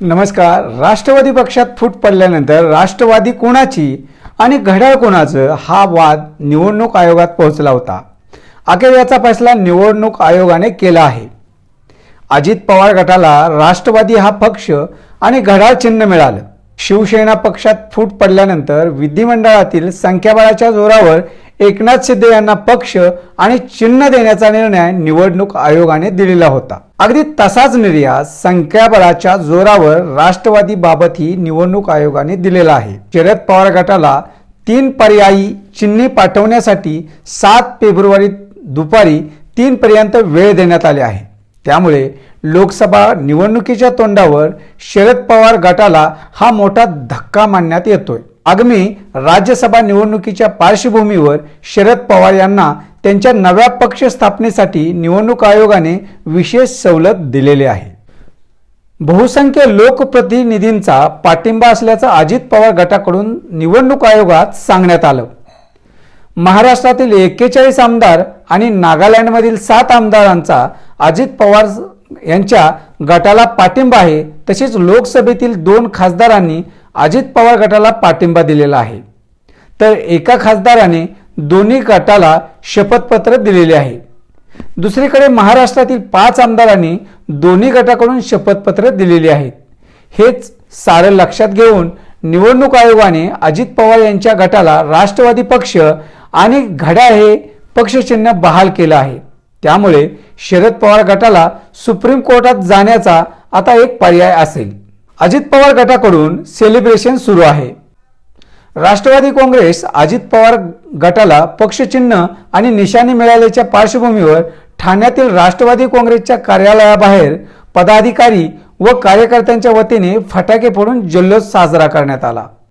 नमस्कार. राष्ट्रवादी पक्षात फूट पडल्यानंतर राष्ट्रवादी कोणाची आणि घड्याळ कोणाचं हा वाद निवडणूक आयोगात पोहोचला होता. अखेर याचा फैसला निवडणूक आयोगाने केला आहे. अजित पवार गटाला राष्ट्रवादी हा पक्ष आणि घड्याळ चिन्ह मिळालं. शिवसेना पक्षात फूट पडल्यानंतर विधिमंडळातील संख्याबळाच्या जोरावर एकनाथ शिंदे यांना पक्ष आणि चिन्ह देण्याचा निर्णय निवडणूक आयोगाने दिलेला होता. अगदी तसाच निर्यात संख्याबळाच्या जोरावर राष्ट्रवादी बाबतही निवडणूक आयोगाने दिलेला आहे. शरद पवार गटाला तीन पर्यायी चिन्हे पाठवण्यासाठी सात फेब्रुवारी दुपारी तीन पर्यंत वेळ देण्यात आले आहे. त्यामुळे लोकसभा निवडणुकीच्या तोंडावर शरद पवार गटाला हा मोठा धक्का मानण्यात येतोय. आगामी राज्यसभा निवडणुकीच्या पार्श्वभूमीवर शरद पवार यांना त्यांच्या नव्या पक्ष स्थापनेसाठी निवडणूक आयोगाने विशेष सवलत दिलेली आहे. बहुसंख्य लोकप्रतिनिधींचा पाठिंबा असल्याचं अजित पवार गटाकडून निवडणूक आयोगात सांगण्यात आलं. महाराष्ट्रातील एक्केचाळीस आमदार आणि नागालँडमधील सात आमदारांचा अजित पवार यांच्या गटाला पाठिंबा आहे. तसेच लोकसभेतील दोन खासदारांनी अजित पवार गटाला पाठिंबा दिलेला आहे. तर एका खासदाराने दोन्ही गटाला शपथपत्र दिलेले आहे. दुसरीकडे महाराष्ट्रातील पाच आमदारांनी दोन्ही गटाकडून शपथपत्र दिलेली आहेत. हेच सारं लक्षात घेऊन निवडणूक आयोगाने अजित पवार यांच्या गटाला राष्ट्रवादी पक्ष आणि घड्याळ हे पक्षचिन्ह बहाल केलं आहे. त्यामुळे शरद पवार गटाला सुप्रीम कोर्टात जाण्याचा आता एक पर्याय असेल. अजित पवार गटाकडून सेलिब्रेशन सुरू आहे. राष्ट्रवादी काँग्रेस अजित पवार गटाला पक्षचिन्ह आणि निशाणी मिळाल्याच्या पार्श्वभूमीवर ठाण्यातील राष्ट्रवादी काँग्रेसच्या कार्यालयाबाहेर पदाधिकारी व कार्यकर्त्यांच्या वतीने फटाके फोडून जल्लोष साजरा करण्यात आला.